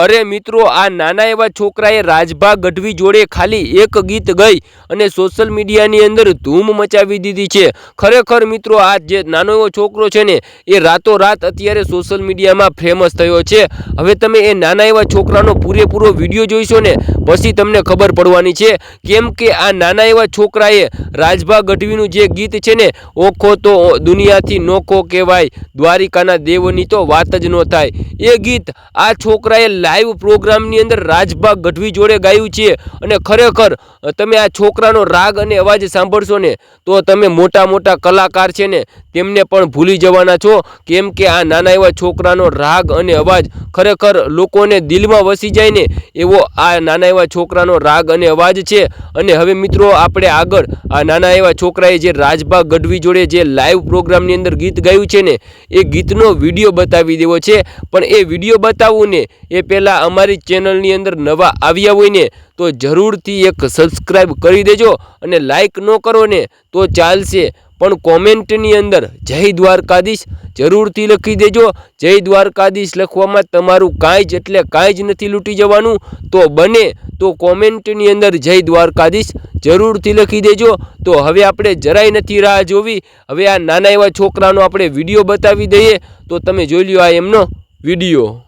અરે મિત્રો, આ નાના એવા છોકરાએ રાજભા ગઢવી જોડે ખાલી એક ગીત ગઈ અને સોશિયલ મીડિયાની અંદર ધૂમ મચાવી દીધી છે. ખરેખર મિત્રો, આ જે નાનો એવો છોકરો છે ને, એ રાતોરાત અત્યારે સોશિયલ મીડિયામાં ફેમસ થયો છે. હવે તમે એ નાના એવા છોકરાનો પૂરેપૂરો વીડિયો જોઈશો ને, પછી તમને ખબર પડવાની છે. કેમ કે આ નાના એવા છોકરાએ રાજભા ગઢવીનું જે ગીત છે ને, ઓખો તો દુનિયાથી નોખો કહેવાય, દ્વારિકાના દેવની તો વાત જ ન થાય. એ ગીત આ છોકરાએ લાઈવ પ્રોગ્રામની અંદર રાજભા ગઢવી જોડે ગાયું છે અને ખરેખર તમે આ છોકરાનો રાગ અને અવાજ સાંભળશો ને, તો તમે મોટા મોટા કલાકાર છે ને, તેમને પણ ભૂલી જવાના છો. કેમ કે આ નાના એવા છોકરાનો રાગ અને અવાજ ખરેખર લોકોને દિલમાં વસી જાય ને, એવો આ નાના એવા છોકરાનો રાગ અને અવાજ છે. અને હવે મિત્રો, આપણે આગળ આ નાના એવા છોકરાએ જે રાજભા ગઢવી જોડે જે લાઈવ પ્રોગ્રામની અંદર ગીત ગાયું છે ને, એ ગીતનો વીડિયો બતાવી દેવો છે. પણ એ વીડિયો બતાવવું ને, એ પહેલાં અમારી ચેનલની અંદર નવા આવ્યા હોય ને તો જરૂરથી એક સબસ્ક્રાઈબ કરી દેજો અને લાઇક ન કરો ને, તો ચાલશે. પણ કોમેન્ટની અંદર જય દ્વારકાધીશ જરૂરથી લખી દેજો. જય દ્વારકાધીશ લખવામાં તમારું કાંઈ જ એટલે કાંઈ જ નથી લૂંટી જવાનું. તો બને, તો કોમેન્ટની અંદર જય દ્વારકાધીશ જરૂરથી લખી દેજો. તો હવે આપણે જરાય નથી રાહ જોવી. હવે આ નાના એવા છોકરાનો આપણે વીડિયો બતાવી દઈએ. તો તમે જોઈ લ્યો આ એમનો વીડિયો.